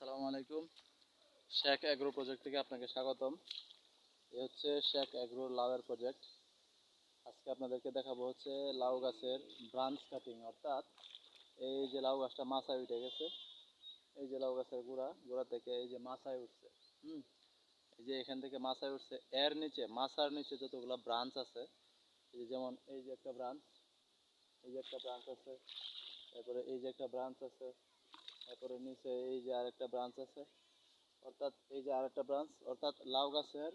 আসসালামু আলাইকুম। Sheikh agro project থেকে আপনাকে স্বাগতম। এ হচ্ছে শেখ অ্যাগ্রো লাউয়ের প্রজেক্ট। আজকে আপনাদেরকে দেখাবো হচ্ছে লাউ গাছের ব্রাঞ্চ কাটিং, অর্থাৎ এই যে লাউ গাছটা মাথায় উঠে গেছে, এই যে লাউ গাছের গোড়া গোড়া থেকে এই যে মাথায় উঠছে, হুম? এই যে এখান থেকে মাছায় উঠছে, এর নিচে মাথার নিচে যতগুলো ব্রাঞ্চ আছে, এই যেমন এই যে একটা ব্রাঞ্চ, এই যে একটা ব্রাঞ্চ আছে, তারপরে এই যে একটা ব্রাঞ্চ আছে তারপরে নিচে এই যে আরেকটা ব্রাঞ্চ আছে, অর্থাৎ এই যে আরেকটা ব্রাঞ্চ অর্থাৎ লাউ গাছের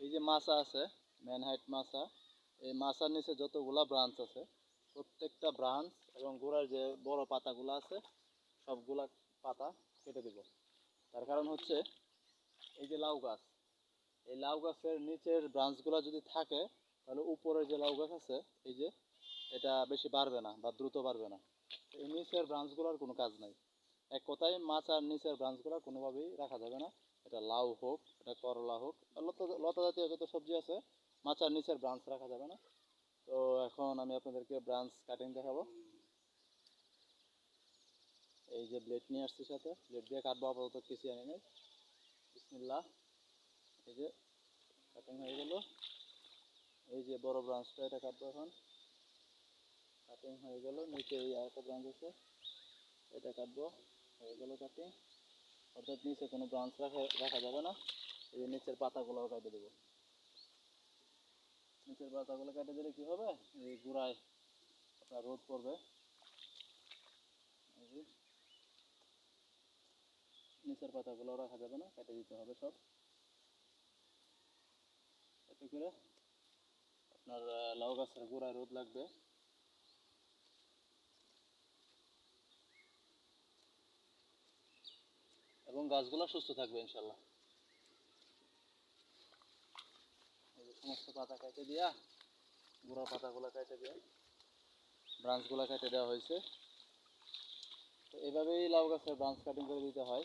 এই যে মাছা আছে মেন হাইট মাছা, এই মাছার নিচে যতগুলা ব্রাঞ্চ আছে, প্রত্যেকটা ব্রাঞ্চ এবং গোড়ার যে বড় পাতাগুলো আছে, সবগুলা পাতা কেটে দেব। তার কারণ হচ্ছে এই যে লাউ গাছ, এই লাউ গাছের নিচের ব্রাঞ্চগুলো যদি থাকে, তাহলে উপরে যে লাউ গাছ আছে, এই যে এটা বেশি বাড়বে না বা দ্রুত বাড়বে না। এই নিচের ব্রাঞ্চগুলোর কোনো কাজ নাই। এক কথায় মাছ আর নিচের ব্রাঞ্চগুলো কোনোভাবেই রাখা যাবে না। এটা লাউ হোক, এটা করলা হোক, লতা লতা জাতীয় যত সবজি আছে, মাছ আর নিচের ব্রাঞ্চ রাখা যাবে না। তো এখন আমি আপনাদেরকে ব্রাঞ্চ কাটিং দেখাবো। এই যে ব্লেড নিয়ে আসছি সাথে ব্লেড দিয়ে কাটবো আপাতত, কিছু আনি নাই। বিসমিল্লা এই যে কাটিং হয়ে গেল। এই যে বড় ব্রাঞ্চটা এটা কাটবো এখন। কাটিং হয়ে গেল, নিচে এই আরেকটা ব্রাঞ্চ আছে, এটা কাটবো। হয়ে গেল অর্থাৎ নিচে কোনো ব্রাঞ্চ রাখা রাখা যাবে না। এই নিচের পাতাগুলোও কেটে দেবো। নিচের পাতাগুলো কেটে দিলে কি হবে? এই আপনার রোদ পড়বে। নিচের পাতাগুলো রাখা যাবে না, কেটে দিতে হবে সব। এতে করে আপনার লাউ গাছের গোড়ায় রোদ লাগবে। এবং গাছগুলো সুস্থ থাকবে ইনশাল্লাহ সমস্ত পাতা কেটে গুঁড়া পাতাগুলো কেটে ব্রাঞ্চগুলো কেটে দেওয়া হয়েছে। তো এইভাবেই লাউ গাছের ব্রাঞ্চ কাটিং করে দিতে হয়।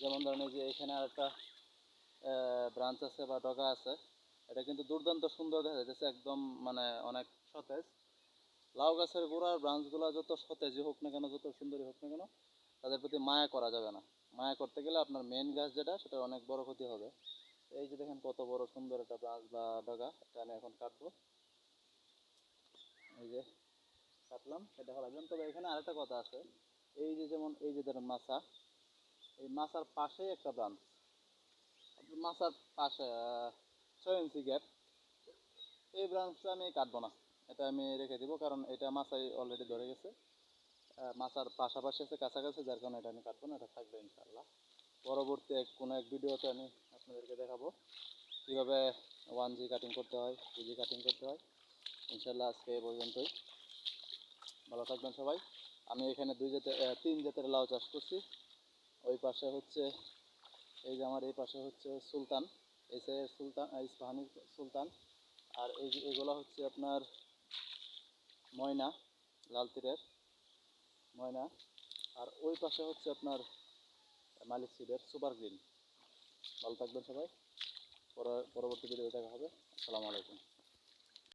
যেমন যে এখানে আরেকটা ব্রাঞ্চ আছে বা ডগা আছে, এটা কিন্তু দুর্দান্ত সুন্দর দেখা যাচ্ছে একদম মানে অনেক সতেজ। লাউ গাছের গোড়ার ব্রাঞ্চগুলো যত সতেজই হোক না কেন, যত সুন্দরই হোক না কেন, তাদের প্রতি মায়া করা যাবে না। মায়া করতে গেলে আপনার মেন গাছ যেটা সেটা অনেক বড় ক্ষতি হবে। এই যে দেখেন কত বড় সুন্দর একটা ব্রাঞ্চ বা ডগা, এটা আমি এখন কাটবো। এই যে কাটলাম, এটা হলাম তবে এখানে আরেকটা কথা আছে। এই যে যেমন, এই যে ধরেন মাছা, এই মাছার পাশেই একটা ব্রাঞ্চ মাছার পাশে ছয় ইঞ্চি গ্যাপ এই ব্রাঞ্চটা আমি কাটবো না। এটা আমি রেখে দিব, কারণ এটা মাছাই অলরেডি ধরে গেছে। মাছার পাশাপাশি আছে কাছাকাছি, যার কারণে এটা আমি কাটবো না, এটা থাকবে ইনশাল্লাহ পরবর্তী এক কোনো এক ভিডিওতে আমি আপনাদেরকে দেখাবো কীভাবে ওয়ান জি কাটিং করতে হয় টু জি কাটিং করতে হয়। ইনশাল্লাহ আজকে এ পর্যন্তই। ভালো থাকবেন সবাই। আমি এখানে দুই জাতের তিন জাতের লাউ চাষ করছি। ওই পাশে হচ্ছে, এই যে আমার এই পাশে হচ্ছে সুলতান এই যে সুলতান ইস্পাহানি সুলতান। আর এই এগুলো হচ্ছে আপনার ময়না, লাল তীরের। ময়না। আর ওই পাশে হচ্ছে আপনার মালিক সিডের সুপার গ্রিন। ভালো থাকবেন সবাই। পরে পরবর্তী ভিডিও দেখা হবে। আসসালামু আলাইকুম।